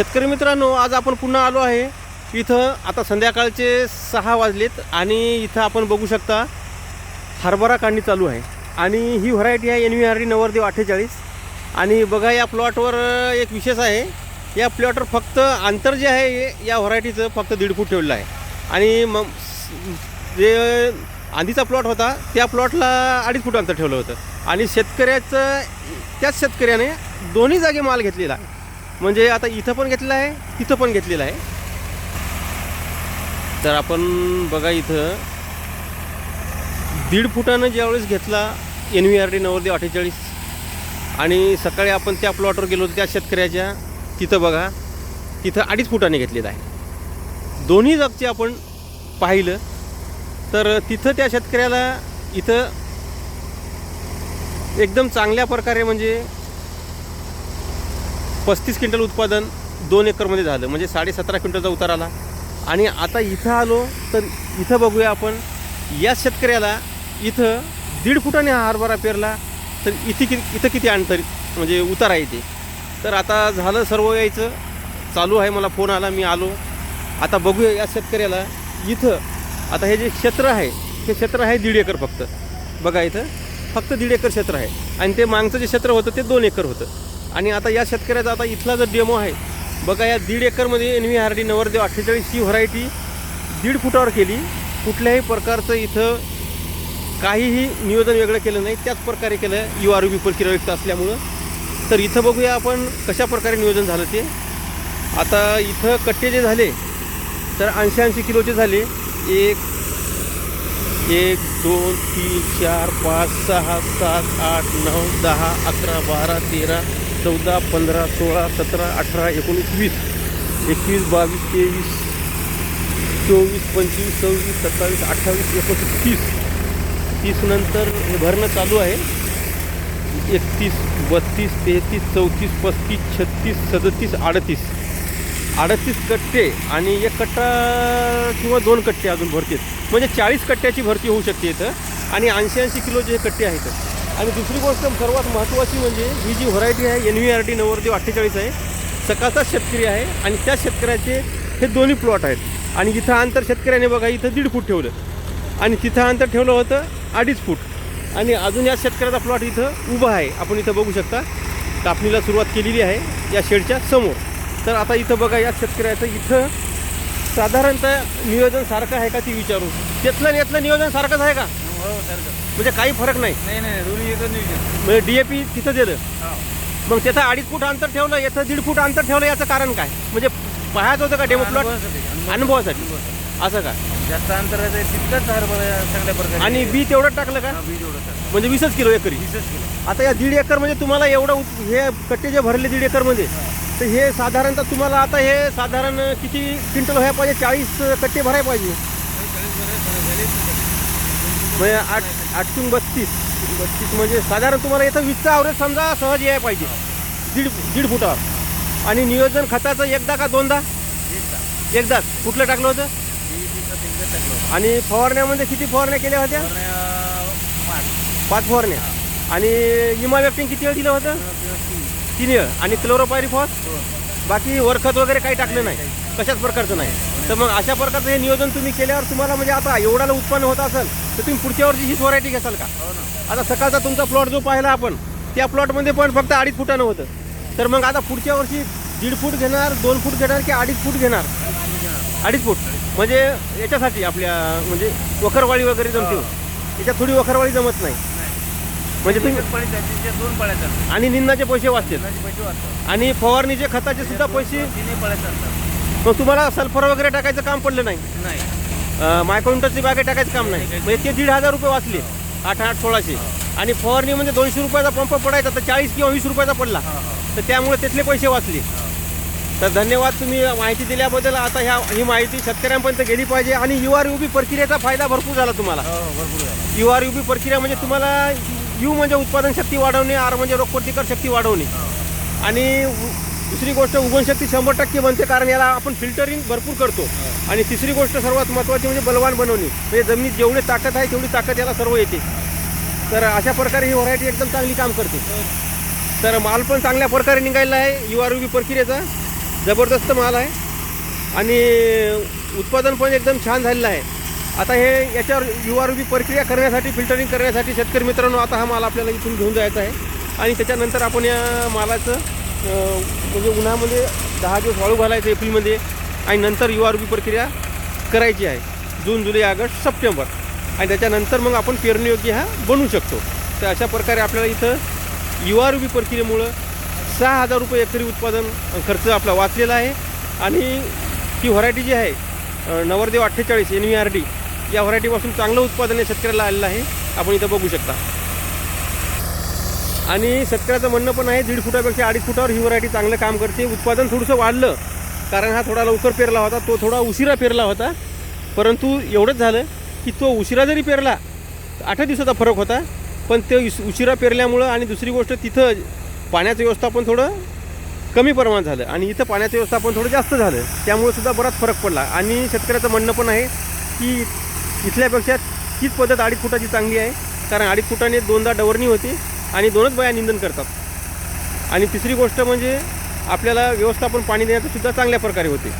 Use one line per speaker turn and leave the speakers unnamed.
शेतकरी मित्रांनो आज आपण पुन्हा आलो आहे. इथं आता संध्याकाळचे सहा वाजलेत आणि इथं आपण बघू शकता हरभरा काढणी चालू आहे. आणि ही व्हरायटी आहे एन व्ही आर डी नवरदेव अठ्ठेचाळीस. आणि बघा या प्लॉटवर एक विशेष आहे. या प्लॉटवर फक्त अंतर जे आहे हे या व्हरायटीचं फक्त दीड फूट ठेवलं आहे. आणि मग जे आधीचा प्लॉट होता त्या प्लॉटला अडीच फूट अंतर ठेवलं होतं. आणि शेतकऱ्याचं त्याच शेतकऱ्याने दोन्ही जागी माल घेतलेला आहे. म्हणजे आता इथं पण घेतलेलं आहे तिथं पण घेतलेलं आहे. तर आपण बघा इथं दीड फुटानं ज्यावेळेस घेतला एन व्ही आर डी नवरदेव अठ्ठेचाळीस आणि सकाळी आपण त्या प्लॉटवर गेलो होतो त्या शेतकऱ्याच्या तिथं बघा तिथं अडीच फुटाने घेतलेलं आहे. दोन्ही जागचे आपण पाहिलं तर तिथं त्या शेतकऱ्याला इथं एकदम चांगल्या प्रकारे म्हणजे पस्तीस क्विंटल उत्पादन दोन एकरमध्ये झालं. म्हणजे साडेसतरा क्विंटलचा उतार आला. आणि आता इथं आलो तर इथं बघूया आपण या शेतकऱ्याला इथं दीड फुटाने हा हरभरा पेरला तर इथे कि इथं किती अंतर म्हणजे उतार आहे ते. तर आता झालं सर्व यायचं. चालू आहे मला फोन आला मी आलो. आता बघूया या शेतकऱ्याला इथं आता हे जे क्षेत्र आहे हे क्षेत्र आहे दीड एकर फक्त. बघा इथं फक्त दीड एकर क्षेत्र आहे. आणि ते मागचं जे क्षेत्र होतं ते दोन एकर होतं. आणि आता या शेतकऱ्याचा आता इथला जो डेमो आहे बघा या दीड एकरमध्ये एन व्ही आर डी नवरदेव अठ्ठेचाळीस ही व्हरायटी दीड फुटावर केली. कुठल्याही प्रकारचं इथं काहीही नियोजन वेगळं केलं नाही. त्याच प्रकारे केलं यू आर बी प्रक्रियायुक्त असल्यामुळं. तर इथं बघूया आपण कशा प्रकारे नियोजन झालं ते. आता इथं कट्टे जे झाले तर ऐंशी ऐंशी किलोचे झाले. एक एक दोन तीन चार पाच सहा सात आठ नऊ दहा अकरा बारा तेरा चौदा पंधरा सोळा सतरा अठरा एकोणीस वीस एकवीस बावीस तेवीस चोवीस पंचवीस सव्वीस सत्तावीस अठ्ठावीस एकोणतीस तीस. तीसनंतर हे भरणं चालू आहे. एकतीस बत्तीस तेहतीस चौतीस पस्तीस छत्तीस सदतीस अडतीस. अडतीस कट्टे आणि एक कट्टा किंवा दोन कट्टे अजून भरते म्हणजे चाळीस कट्ट्याची भरती होऊ शकते इथं आणि ऐंशी ऐंशी किलोचे हे कट्टे आहेत. आणि दुसरी गोष्ट सर्वात महत्त्वाची म्हणजे ही जी व्हरायटी आहे एन व्ही आर टी नवरदेव अठ्ठेचाळीस आहे सकाळचाच शेतकरी आहे आणि त्या शेतकऱ्याचे हे दोन्ही प्लॉट आहेत. आणि इथं अंतर शेतकऱ्याने बघा इथं दीड फूट ठेवलं. आणि तिथं अंतर ठेवलं होतं अडीच फूट. आणि अजून या शेतकऱ्याचा प्लॉट इथं उभा आहे. आपण इथं बघू शकता कापणीला सुरुवात केलेली आहे या शेडच्या समोर. तर आता इथं बघा या शेतकऱ्याचं इथं साधारणतः नियोजन सारखं आहे का ती विचारू. त्यातलं आणि यातलं नियोजन सारखंच आहे का?
हो सारखं.
म्हणजे काही फरक नाही?
नाही नाही दोन्ही एकच नियोजन.
म्हणजे डी ए पी तिथं दिलं
हो.
मग त्याचं अडीच फूट अंतर ठेवलं याचं दीड फूट अंतर ठेवलं याचं कारण काय? म्हणजे पाहायचं होतं का डेमो प्लॉट
अनुभवासाठी, अनुभव-
अनुभवासाठी.
अनुभवासाठी.
असं का?
जास्त अंतराचं आहे तितकंच हरभरा चांगल्या प्रकारे.
आणि बी तेवढं टाकलं का?
हा, एवढं सर
म्हणजे वीसच किलो एकरी.
वीसच किलो.
आता या दीड एकर म्हणजे तुम्हाला एवढं उत- हे कट्टे जे भरले दीड एकरमध्ये तर हे साधारणतः तुम्हाला आता हे साधारण किती क्विंटल व्हायला पाहिजे? चाळीस कट्टे भरायला पाहिजे. म्हणजे आठ आठतून बत्तीस. बत्तीस म्हणजे साधारण तुम्हाला इथं वीसचा आवरेज समजा सहज याय पाहिजे. दीड दीड फुटावर. आणि नियोजन खताचं एकदा का दोनदा? एकदाच कुठलं टाकलं होतं? आणि फवारण्यामध्ये किती फवारण्या केल्या होत्या? पाच फवारण्या. आणि इमा व्यक्तीने किती वेळ दिलं होतं? तीन वेळ. आणि क्लोरोपायरिफॉस बाकी वरखत वगैरे काही टाकलं नाही. कशाच प्रकारचं नाही. तर मग अशा प्रकारचं हे नियोजन तुम्ही केल्यावर तुम्हाला म्हणजे आता एवढ्याला उत्पन्न होत असेल तर तुम्ही पुढच्या वर्षी हीच व्हरायटी घ्याल का?
हो
आता सकाळचा तुमचा प्लॉट जो पाहिला आपण त्या प्लॉटमध्ये पण फक्त अडीच फुटानं होतं. तर मग आता पुढच्या वर्षी दीड फूट घेणार दोन फूट घेणार की अडीच फूट घेणार? अडीच फूट. म्हणजे याच्यासाठी आपल्या म्हणजे वखरवाळी वगैरे जमते. याच्यात थोडी वखरवाळी जमत नाही. म्हणजे तुम्ही आणि निंदाचे पैसे वाचतील. आणि फवारणीचे खताचे सुद्धा पैसे मग तुम्हाला सल्फर वगैरे टाकायचं काम पडलं नाही?
नाही.
बागे टाकायचं काम नाही. म्हणजे ते दीड हजार रुपये वाचले. आठ आठ सोळाशे. आणि फवारणी म्हणजे दोनशे रुपयाचा पंप पडायचा तर चाळीस किंवा वीस रुपयाचा पडला.
हा, हा.
तर त्यामुळे त्यातले पैसे वाचले. तर धन्यवाद तुम्ही माहिती दिल्याबद्दल. आता ह्या ही माहिती शेतकऱ्यांपर्यंत गेली पाहिजे. आणि यू आर यू बी प्रक्रियेचा फायदा भरपूर झाला तुम्हाला.
हो हो, भरपूर झालं.
यू आर यू बी प्रक्रिया म्हणजे तुम्हाला यू म्हणजे उत्पादन शक्ती वाढवणे आर म्हणजे रोगप्रतिकार शक्ती वाढवणे.
हो.
आणि दुसरी गोष्ट उगवणशक्ती शंभर टक्के बनते कारण याला आपण फिल्टरिंग भरपूर करतो. आणि तिसरी गोष्ट सर्वात महत्त्वाची म्हणजे बलवान बनवणे. म्हणजे जमिनीत जेवढी ताकद आहे तेवढी ताकद याला सर्व येते. तर अशा प्रकारे ही व्हरायटी एकदम चांगली काम करते. तर माल पण चांगल्या प्रकारे निघायला आहे. यू आर बी प्रक्रियेचा जबरदस्त माल आहे. आणि उत्पादन पण एकदम छान झालेलं आहे. आता हे याच्यावर युवारूपी प्रक्रिया करण्यासाठी फिल्टरिंग करण्यासाठी शेतकरी मित्रांनो आता हा माल आपल्याला इथून घेऊन जायचा आहे. आणि त्याच्यानंतर आपण या मालाचं म्हणजे उन्हामध्ये दहा दिवस वाळू घालायचं एप्रिलमध्ये आणि नंतर युवारूपी प्रक्रिया करायची आहे. जून जुलै ऑगस्ट सप्टेंबर. आणि त्याच्यानंतर मग आपण पेरणीयोग्य हा बनवू शकतो. तर अशा प्रकारे आपल्याला इथं युवारूपी प्रक्रियेमुळं सहा हजार रुपये एकरी उत्पादन खर्च आपला वाचलेला आहे. आणि ही व्हरायटी जी आहे नवरदेव अठ्ठेचाळीस एन व्ही आर डी या व्हरायटीपासून चांगलं उत्पादन हे शेतकऱ्याला आलेलं आहे. आपण इथं बघू शकता. आणि शेतकऱ्याचं म्हणणं पण आहे दीड फुटापेक्षा अडीच फुटावर ही व्हरायटी चांगलं काम करते. उत्पादन थोडंसं वाढलं कारण हा थोडा लवकर पेरला होता तो थोडा उशिरा पेरला होता. परंतु एवढंच झालं की तो उशिरा जरी पेरला आठ दिवसाचा फरक होता पण ते उशिरा पेरल्यामुळं आणि दुसरी गोष्ट तिथं पाण्याचं व्यवस्थापन थोडं कमी प्रमाणात झालं आणि इथं पाण्याचं व्यवस्थापन थोडं जास्त झालं. त्यामुळे सुद्धा बराच फरक पडला. आणि शेतकऱ्याचं म्हणणं पण आहे की इथल्यापेक्षा तीच पद्धत अडीच फुटाची चांगली आहे कारण अडीच फुटाने दोनदा डवरणी होती. आणि दोनच बाया निंदन करतात. आणि तिसरी गोष्ट म्हणजे आपल्याला व्यवस्थापन पाणी देण्याचं सुद्धा चांगल्या प्रकारे होते.